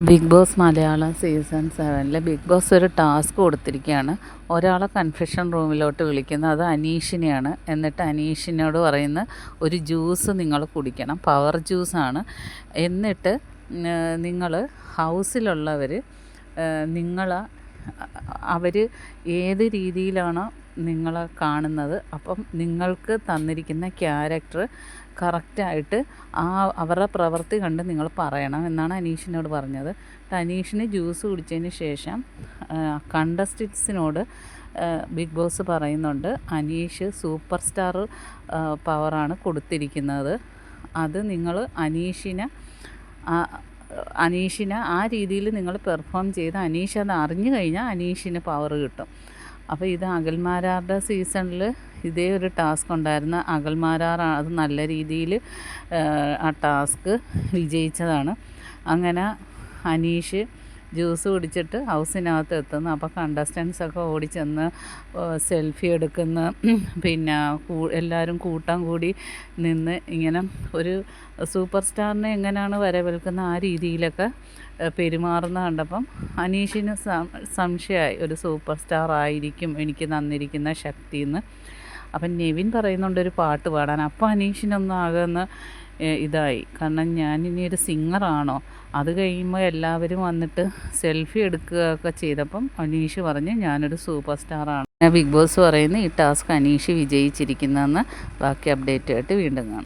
Big boss Malayalam season സെവനിൽ big boss ഒരു task കൊടുത്തിരിക്കുകയാണ്. ഒരാളെ കൺഫെഷൻ റൂമിലോട്ട് വിളിക്കുന്നത് അത് അനീഷിനെയാണ്. എന്നിട്ട് അനീഷിനോട് പറയുന്ന ഒരു ജ്യൂസ് നിങ്ങൾ കുടിക്കണം. പവർ ജ്യൂസാണ്. എന്നിട്ട് നിങ്ങൾ ഹൗസിലുള്ളവർ നിങ്ങൾ അവർ ഏത് രീതിയിലാണോ നിങ്ങളെ കാണുന്നത്. അപ്പം നിങ്ങൾക്ക് തന്നിരിക്കുന്ന ക്യാരക്ടർ കറക്റ്റായിട്ട് ആ അവരുടെ പ്രവൃത്തി കണ്ട് നിങ്ങൾ പറയണം എന്നാണ് അനീഷിനോട് പറഞ്ഞത്. അനീഷിന് ജ്യൂസ് കുടിച്ചതിന് ശേഷം കണ്ടസ്റ്റൻസിനോട് ബിഗ് ബോസ് പറയുന്നുണ്ട് അനീഷ് സൂപ്പർ സ്റ്റാർ പവറാണ് കൊടുത്തിരിക്കുന്നത്. അത് നിങ്ങൾ അനീഷിനെ അനീഷിനെ ആ രീതിയിൽ നിങ്ങൾ പെർഫോം ചെയ്ത് അനീഷ് അത് അറിഞ്ഞു കഴിഞ്ഞാൽ അനീഷിന് പവർ കിട്ടും. അപ്പോൾ ഇത് അകൽമാരാരുടെ സീസണിൽ ഇതേ ഒരു ടാസ്ക് ഉണ്ടായിരുന്ന അകൽമാരാർ അത് നല്ല രീതിയിൽ ആ ടാസ്ക് വിജയിച്ചതാണ്. അങ്ങനെ അനീഷ് ജ്യൂസ് കുടിച്ചിട്ട് ഹൗസിനകത്ത് എത്തുന്നു. അപ്പോൾ കണ്ടസ്റ്റൻസ് ഒക്കെ ഓടിച്ചെന്ന് സെൽഫി എടുക്കുന്ന. പിന്നെ എല്ലാവരും കൂട്ടം കൂടി നിന്ന് ഇങ്ങനെ ഒരു സൂപ്പർ സ്റ്റാറിനെ എങ്ങനെയാണ് വരവേൽക്കുന്ന ആ രീതിയിലൊക്കെ പെരുമാറുന്ന കണ്ടപ്പം അനീഷിന് സംശയമായി. ഒരു സൂപ്പർ സ്റ്റാർ ആയിരിക്കും എനിക്ക് തന്നിരിക്കുന്ന ശക്തി എന്ന് അപ്പം നെവിൻ പറയുന്നുണ്ട് ഒരു പാട്ട് പാടാൻ. അപ്പോൾ അനീഷിനൊന്നും ആകുന്ന ഇതായി. കാരണം ഞാൻ ഇനി ഒരു സിംഗറാണോ? അത് കഴിയുമ്പോൾ എല്ലാവരും വന്നിട്ട് സെൽഫി എടുക്കുക ഒക്കെ ചെയ്തപ്പം അനീഷ് പറഞ്ഞ് ഞാനൊരു സൂപ്പർ സ്റ്റാറാണ്. ബിഗ് ബോസ് പറയുന്നത് ഈ ടാസ്ക് അനീഷ് വിജയിച്ചിരിക്കുന്നതെന്ന് ബാക്കി അപ്ഡേറ്റ് ആയിട്ട് വീണ്ടും കാണാം.